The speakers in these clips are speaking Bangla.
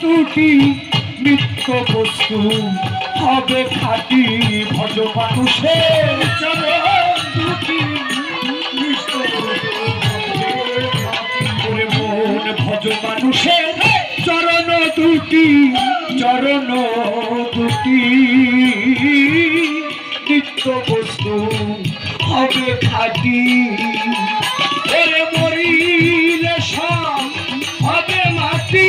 দুটি নিত্য বস্তু হবে খাটি ভজ মানুষের চরণ দুটি ভজ মানুষের চরণ দুটি চরণ দুটি নিত্য বস্তু হবে খাটি। ওরে মরিলে সব হবে মাটি।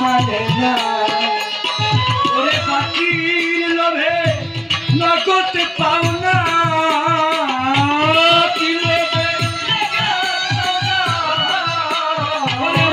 মন না ওরে পাখির লোভে নগদ পাও না। কি লোভে? ওরে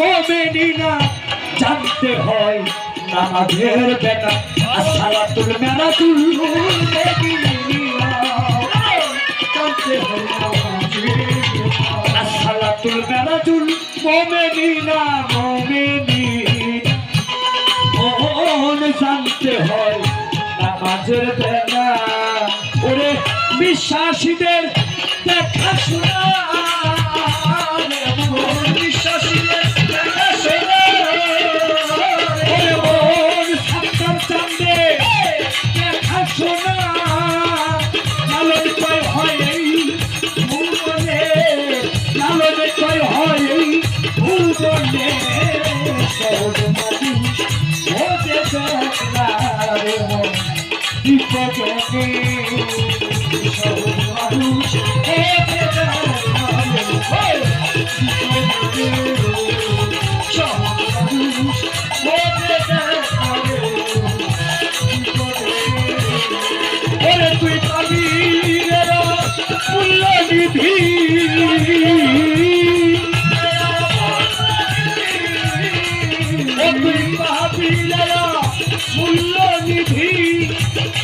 মোমেনিনা জানতে হয়, নামাজের বেটা সালাতুল মেরাজুল মোমেনিনা। জানতে হয় নামাজের বেটা সালাতুল মেরাজুল মোমেনিনা মোমেনিনা। মন জানতে হয় নামাজের বেলা। ওরে বিশ্বাসীদের দেখা লালন কয় হয় ভুবনে সব মানুষ ওতে দেখলারে মন দীপকে সব মানুষ ওতে নিধি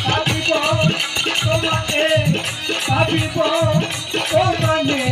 পাবিব তোমাকে পাবিব তোমাকে